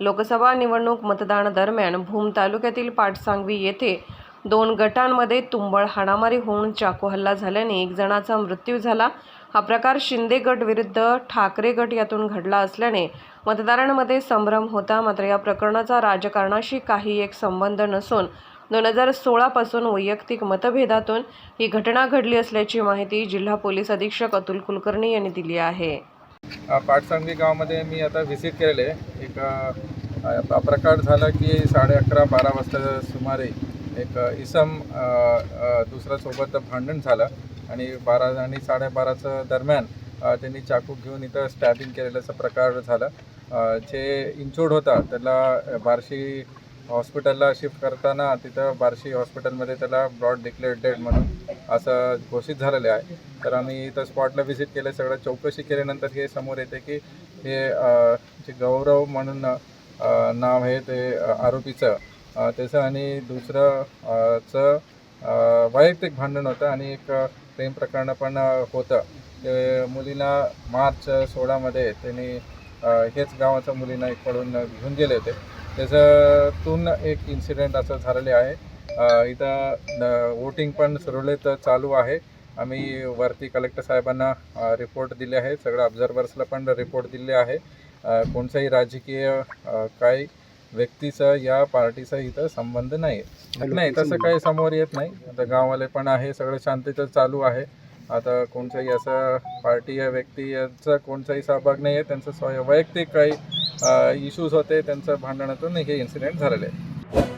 लोकसभा निवडणूक मतदानादरम्यान भूम तालुक्यातील पाटसांगवी येथे दोन गटांमध्ये तुंबळ हाणामारी होऊन चाकू हल्ला झाल्याने एक जणाचा मृत्यू झाला. हा प्रकार शिंदे गट विरुद्ध ठाकरे गट यातून घडला असल्याने मतदारांमध्ये संभ्रम होता. मात्र या प्रकरणाचा राजकारणाशी काही एक संबंध नसून दोन हजार सोळापासून वैयक्तिक मतभेदातून ही घटना घडली असल्याची माहिती जिल्हा पोलीस अधीक्षक अतुल कुलकर्णी यांनी दिली आहे. अ, गावामध्ये मी आता व्हिजिट केलेले. एक प्रकार झाला की साडे अकरा बारा वाजता सुमारे एक इसम दुसऱ्यासोबत भांडण झालं आणि बारा आणि साडेबाराचं दरम्यान त्यांनी चाकू घेऊन इथं स्टॅबिंग केलेल्याचा प्रकार झाला. जे इंचोड होता त्याला बार्शी हॉस्पिटलला शिफ्ट करताना तिथं बार्शी हॉस्पिटलमध्ये त्याला ब्रॉड डिक्लेअर डेड म्हणून असं घोषित झालेलं आहे. तर आम्ही इथं स्पॉटला व्हिजिट केलं सगळं चौकशी केल्यानंतर हे समोर येते की हे जे गौरव म्हणून नाव आहे ते आरोपीचं. त्याचं आणि दुसरं चं वैयक्तिक भांडण होतं आणि एक प्रेम प्रकरण पण होतं. ते मुलीला मार्च सोळामध्ये त्यांनी हेच गावाच्या मुलींना एक पडून घेऊन गेले होते. त्याच्यातून एक इन्सिडेंट असं झालेले आहे. इथं वोटिंग पण सुरळीत चालू आहे. आम्ही वरती कलेक्टर साहेबांना रिपोर्ट दिले आहे. सगळ्या ऑब्झर्वर्सला पण रिपोर्ट दिले आहे. अ, कोणताही राजकीय काही व्यक्तीचा या पार्टीचा इथं संबंध नाही नाही तसं काही समोर येत नाही. आता गाववाले पण आहे. सगळं शांतीचं चालू आहे. आता कोणताही असं पार्टी या व्यक्ती यांचा कोणताही सहभाग नाही आहे त्यांचं स्वय वैयक्तिक काही इश्यूज होते त्यांचं भांडणातून हे इन्सिडेंट झालेले आहे.